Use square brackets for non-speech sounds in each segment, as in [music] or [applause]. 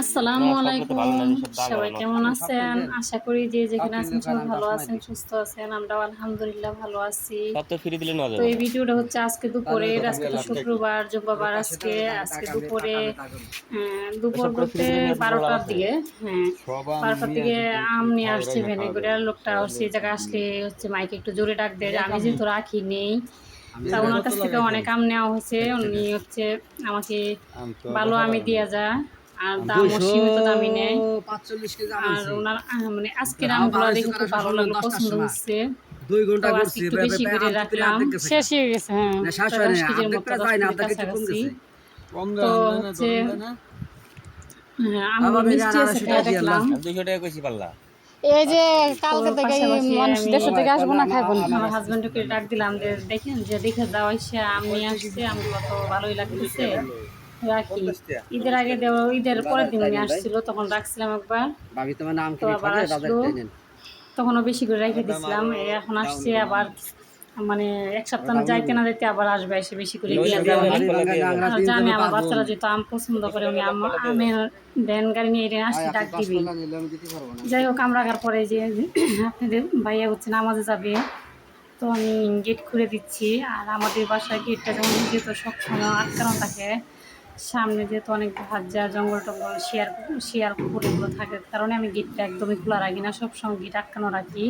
আসসালামু আলাইকুম। সবাই কেমন আছেন? আশা করি যে যেখানে আছেন সবাই ভালো আছেন সুস্থ আছেন আমরাও আলহামদুলিল্লাহ ভালো আছি। তো এই ভিডিওটা হচ্ছে আজকে দুপুরে আজকে তো শুক্রবার জুম্বাবার আজকে আজকে দুপুরে দুপুর এসব বলতে বারোটার দিকে হ্যাঁ বারোটার দিকে আম নিয়ে আসছে ভেনে করে আর লোকটা সেই জায়গায় আসলে হচ্ছে মাইকে একটু জোরে ডাক দেয় আমি যেহেতু রাখি নেই তা ওনার কাছ থেকে অনেক আম নেওয়া হয়েছে। উনি হচ্ছে আমাকে ভালো আমি দিয়া যায়। আর দামও সীমিত দামি নেয়। আম আর ওনার মানে আজকের আমগুলো দেখে খুব ভালো লাগল পছন্দ হচ্ছে। দুই ঘণ্টা বেশি করে আম রাখলাম। শেষ হয়ে গেছে হ্যাঁ। হয় দশ কেজির মতো দশ হয়। তো হচ্ছে হ্যাঁ, আমগুলো মিষ্টি আছে আড়াইশো তাই টাকা কইছি পারলা এই যে কালকে থেকে মানুষ থেকে আসব না খাইবো না। আমার হাজবেন্ডকে ডাক দিলাম যে দেখেন যে দেখে যাওয়া এসে আমি আসছে আমগুলো তো ভালোই লাগতেছে। রাখি ঈদের আগে দেওয়া ঈদের পরের দিন আমি আসছিল তখন রাখছিলাম একবার। ভাবি তোমার নাম তো কি আবার আসলো। তখনও বেশি করে রেখে দিছিলাম এই এখন আসছে আবার মানে এক সপ্তাহ যাইতে না যাইতে আবার আসবে এসে বেশি করে দিয়ে যাবে জানি আমার বাচ্চারা যেহেতু আম পছন্দ করে উনি আম আমের ভ্যান গাড়ি নিয়ে এনে আসছে ডাক দিবি। পারব না। যাই হোক আমরা রাখার পরে যে [clears throat] আপনাদের ভাইয়া হচ্ছে নামাজে যাবে তো আমি গেট খুলে দিচ্ছি। আর আমাদের বাসার গেটটা যেমন যেহেতু সবসময় আটকানো থাকে সামনে যেহেতু অনেক ভাজ্জা জঙ্গল টঙ্গল শিয়ার শিয়ার কুকুর এগুলো থাকে কারণে আমি গেটটা একদমই খোলা রাখি না। সবসময় গেট আটকানো রাখি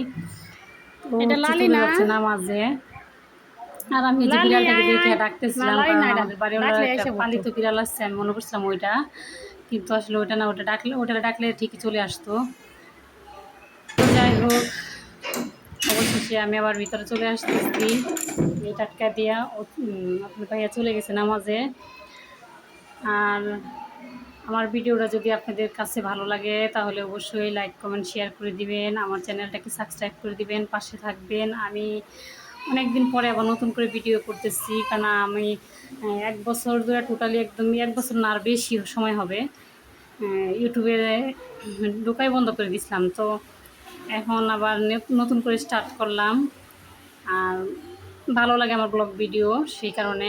এটা লালি না? নামাজে। আর আমি যে বিড়ালটাকে দেখে ডাকতেছিলাম। আমাদের ডাকলে একটা পালিত বিড়াল আসছে আমি মনে করছিলাম ওইটা। কিন্তু আসলে ওইটা না ওটা ডাকলে ওটা ডাকলে ঠিকই চলে আসতো। যাই হোক অবশেষে আমি আবার ভিতরে চলে আসতেছি। এই টাটকা দিয়া আপনার ভাইয়া চলে গেছে নামাজে। আর আমার ভিডিওটা যদি আপনাদের কাছে ভালো লাগে, তাহলে অবশ্যই লাইক কমেন্ট শেয়ার করে দিবেন। আমার চ্যানেলটাকে সাবস্ক্রাইব করে দিবেন, পাশে থাকবেন। আমি অনেক দিন পরে আবার নতুন করে ভিডিও করতেছি, কারণ আমি এক বছর ধরে টোটালি একদমই, এক বছর না আর বেশি সময় হবে। ইউটিউবে ঢোকাই বন্ধ করে দিছিলাম। তো এখন আবার নতুন করে স্টার্ট করলাম। আর ভালো লাগে আমার ব্লগ ভিডিও সেই কারণে।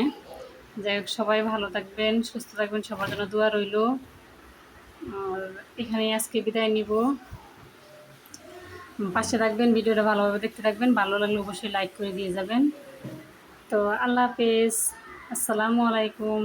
যাই হোক, সবাই ভালো থাকবেন, সুস্থ থাকবেন, সবার জন্য দোয়া রইল। আর এখানে আজকে বিদায় নিব। পাশে থাকবেন, ভিডিওটা ভালোভাবে দেখতে থাকবেন, ভালো লাগলে অবশ্যই লাইক করে দিয়ে যাবেন। তো আল্লাহ হাফেজ, আসসালামু আলাইকুম।